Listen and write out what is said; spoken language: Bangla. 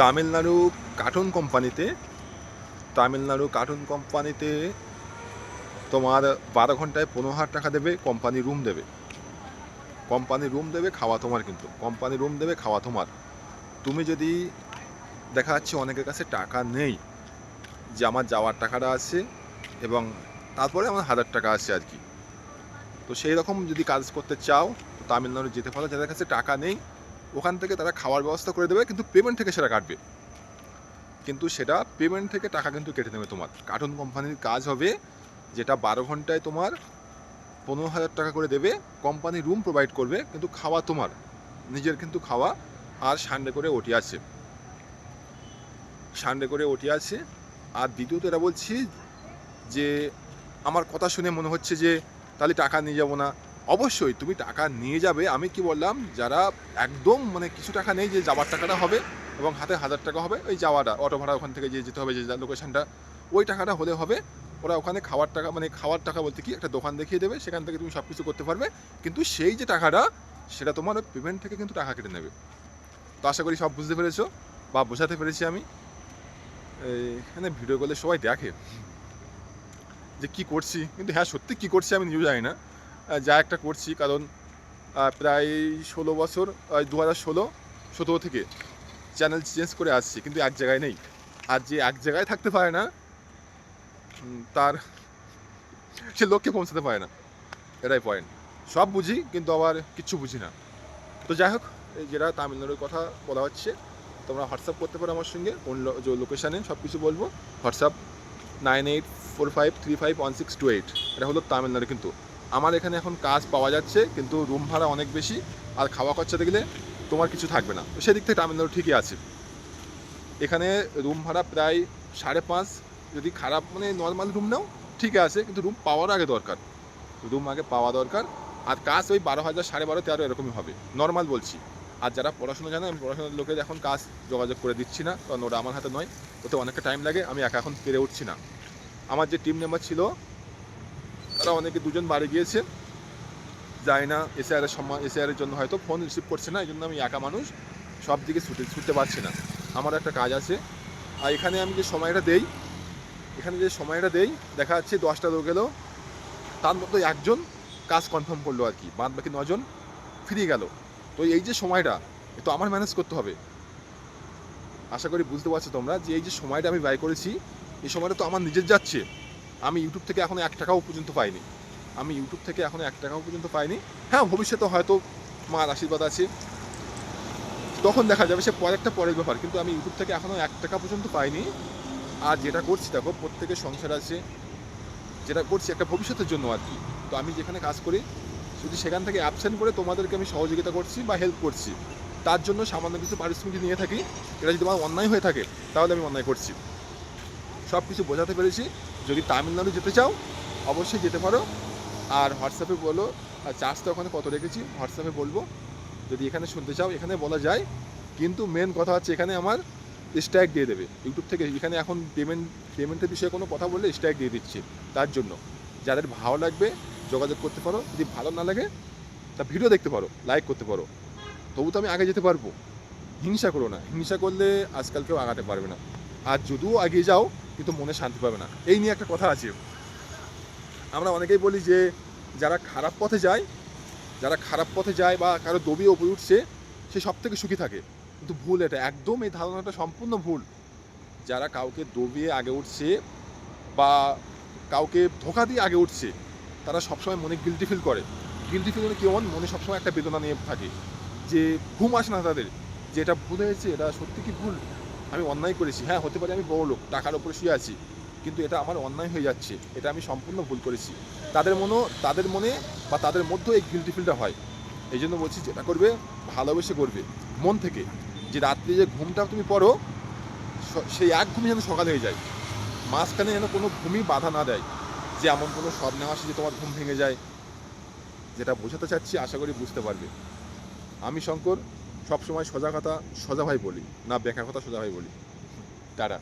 তামিলনাড়ু কার্টুন কোম্পানিতে, তামিলনাড়ু কার্টুন কোম্পানিতে তোমার বারো ঘন্টায় পনেরো হাজার টাকা দেবে, কোম্পানি রুম দেবে। কোম্পানি রুম দেবে, খাওয়া তোমার কিন্তু। কোম্পানি রুম দেবে, খাওয়া তোমার। তুমি যদি দেখা যাচ্ছে অনেকের কাছে টাকা নেই, যে আমার যাওয়ার টাকাটা আছে এবং তারপরে আমার হাজার টাকা আছে আর কি। তো সেই রকম যদি কাজ করতে চাও, তো তামিলনাড়ু যেতে পারো। যাদের কাছে টাকা নেই ওখান থেকে তারা খাওয়ার ব্যবস্থা করে দেবে, কিন্তু পেমেন্ট থেকে সেটা কাটবে। কিন্তু সেটা পেমেন্ট থেকে টাকা কিন্তু কেটে নেবে তোমার। কার্টুন কোম্পানির কাজ হবে যেটা বারো ঘন্টায় তোমার পনেরো হাজার টাকা করে দেবে কোম্পানি রুম প্রোভাইড করবে, কিন্তু খাওয়া তোমার, নিজের কিন্তু খাওয়া আর সানডে করে ওটি আছে। সানডে করে ওটি আছে। আর দ্বিতীয়ত এটা বলছি যে, আমার কথা শুনে মনে হচ্ছে যে, তাহলে টাকা নিয়ে যাব না। অবশ্যই তুমি টাকা নিয়ে যাবে। আমি কি বললাম, যারা একদম মানে কিছু টাকা নেই যে যাওয়ার টাকাটা হবে এবং হাতে হাজার টাকা হবে, ওই যাওয়াটা, অটো ভাড়া ওখান থেকে যে যেতে হবে যে লোকেশনটা ওই টাকাটা হলে হবে। ওরা ওখানে খাওয়ার টাকা মানে খাওয়ার টাকা বলতে কি, একটা দোকান দেখিয়ে দেবে, সেখান থেকে তুমি সব কিছু করতে পারবে। কিন্তু সেই যে টাকাটা, সেটা তোমার পেমেন্ট থেকে কিন্তু টাকা কেটে নেবে। তো আশা করি সব বুঝতে পেরেছ বা বোঝাতে পেরেছি আমি। এখানে ভিডিও করলে সবাই দেখে যে কি করছি। কিন্তু হ্যাঁ সত্যি কি করছি আমি নিজেও জানি না। যা একটা করছি, কারণ প্রায় ষোলো বছর দু হাজার ষোলো, সতেরো থেকে চ্যানেল চেঞ্জ করে আসছি, কিন্তু এক জায়গায় নেই। আর যে এক জায়গায় থাকতে পারে না তার সে লক্ষ্যে পৌঁছাতে পারে না। এটাই পয়েন্ট সব বুঝি, কিন্তু আবার কিচ্ছু বুঝি না। তো যাই হোক যেটা তামিলনাড়ুর কথা বলা হচ্ছে, তোমরা হোয়াটসঅ্যাপ করতে পারো আমার সঙ্গে, কোন যে লোকেশানে সব কিছু বলব। WhatsApp nine eight four five three five one six two eight এটা হলো তামিলনাড়ু কিন্তু। আমার এখানে এখন কাজ পাওয়া যাচ্ছে, কিন্তু রুম ভাড়া অনেক বেশি আর খাওয়া খরচা দেখলে তোমার কিছু থাকবে না। সেদিক থেকে তামিলনাড়ু ঠিকই আছে। এখানে রুম ভাড়া প্রায় সাড়ে পাঁচ। যদি খারাপ মানে নর্মাল রুম নাও ঠিক আছে, কিন্তু রুম পাওয়ার আগে দরকার। রুম আগে পাওয়া দরকার। আর কাজ ওই বারো হাজার, সাড়ে বারো, তেরো এরকমই হবে। নর্মাল বলছি। আর যারা পড়াশোনা জানে, আমি পড়াশোনার লোকের এখন কাজ যোগাযোগ করে দিচ্ছি না, কারণ ওটা আমার হাতে নয়। ওতে অনেকটা টাইম লাগে, আমি একা এখন পেরে উঠছি না। আমার যে টিম মেম্বার ছিল তারা অনেকে দুজন বাড়ি গিয়েছে। যায় না এসআরের সম্মান এসআরের জন্য হয়তো ফোন রিসিভ করছে না এই জন্য আমি একা মানুষ, সব দিকে ছুটে ছুটতে পারছি না। আমার একটা কাজ আছে। আর এখানে আমি যে সময়টা দেই, এখানে যে সময়টা দেই, দেখা যাচ্ছে দশটা লোক গেলো তার মধ্যে একজন কাজ কনফার্ম করল আর কি, বাদ বাকি নজন ফিরে গেল। তো এই যে সময়টা তো আমার ম্যানেজ করতে হবে। আশা করি বুঝতে পারছ তোমরা যে এই যে সময়টা আমি ব্যয় করেছি, এই সময়টা তো আমার নিজের যাচ্ছে। আমি ইউটিউব থেকে এখনও এক টাকাও পর্যন্ত পাইনি। আমি ইউটিউব থেকে এখনও এক টাকাও পর্যন্ত পাইনি। হ্যাঁ ভবিষ্যতে হয়তো মার আশীর্বাদ আছে। তখন দেখা যাবে সে পরেরটা পরের ব্যাপার, কিন্তু আমি ইউটিউব থেকে এখনও এক টাকা পর্যন্ত পাইনি। আর যেটা করছি, দেখো, প্রত্যেকের সংসার আছে। যেটা করছি, একটা ভবিষ্যতের জন্য আর কি। তো আমি যেখানে কাজ করি, যদি সেখান থেকে অ্যাবসেন্ট করে তোমাদেরকে আমি সহযোগিতা করছি বা হেল্প করছি। তার জন্য সামান্য কিছু পারিশ্রমিক নিয়ে থাকি। এটা যদি আমার অন্যায় হয়ে থাকে, তাহলে আমি অন্যায় করছি। সব কিছু বোঝাতে পেরেছি। যদি তামিলনাড়ু যেতে চাও, অবশ্যই যেতে পারো। আর হোয়াটসঅ্যাপে বলো, আর চার্জ তো ওখানে কত রেখেছি? হোয়াটসঅ্যাপে বলব। যদি এখানে শুনতে চাও, এখানে বলা যায়। কিন্তু মেন কথা হচ্ছে, এখানে আমার স্ট্রাইক দিয়ে দেবে। ইউটিউব থেকে এখানে এখন পেমেন্ট পেমেন্টের বিষয়ে কোনো কথা বললে স্ট্রাইক দিয়ে দিচ্ছে। তার জন্য যাদের ভালো লাগবে, যোগাযোগ করতে পারো। যদি ভালো না লাগে, তা ভিডিও দেখতে পারো লাইক করতে পারো। তবু তো আমি আগে যেতে পারব। হিংসা করো না। হিংসা করলে আজকাল কেউ আগাতে পারবে না। আর যদিও এগিয়ে যাও কিন্তু মনে শান্তি পাবে না। এই নিয়ে একটা কথা আছে। আমরা অনেকেই বলি যে, যারা খারাপ পথে যায়, যারা খারাপ পথে যায় বা কারও দবিয়ে উপরে উঠছে, সে সব থেকে সুখী থাকে। কিন্তু ভুল এটা, একদম এই ধারণাটা সম্পূর্ণ ভুল। যারা কাউকে দবিয়ে আগে উঠছে বা কাউকে ধোকা দিয়ে আগে উঠছে, তারা সবসময় মনে গিলটি ফিল করে। গিলটি ফিল মানে কেমন মনে সবসময় একটা বেদনা নিয়ে থাকে। যে, ঘুম আসে না তাদের। যে, এটা ভুল হয়েছে, এটা সত্যি কি ভুল? আমি অন্যায় করেছি। হ্যাঁ হতে পারে আমি বড় লোক টাকার উপরে শুয়ে আছি, কিন্তু এটা আমার অন্যায় হয়ে যাচ্ছে, এটা আমি সম্পূর্ণ ভুল করেছি। তাদের মনে তাদের মনে বা তাদের মধ্যে এই গিলটি ফিলটা হয়। এই জন্য বলছি যেটা করবে, ভালোবেসে করবে। মন থেকে যে রাত্রে যে ঘুমটা তুমি পড়ো সেই এক ঘুমই যেন সকাল হয়ে যায়। মাঝখানে যেন কোনো ঘুমই বাধা না দেয়। যে এমন কোনো স্বপ্ন আসে যে তোমার ঘুম ভেঙে যায়। যেটা বোঝাতে চাচ্ছি, আশা করি বুঝতে পারবে। আমি শঙ্কর সবসময় সোজা কথা সোজা ভাই বলি না বেকার কথা সোজাভাবে বলি। টাটা।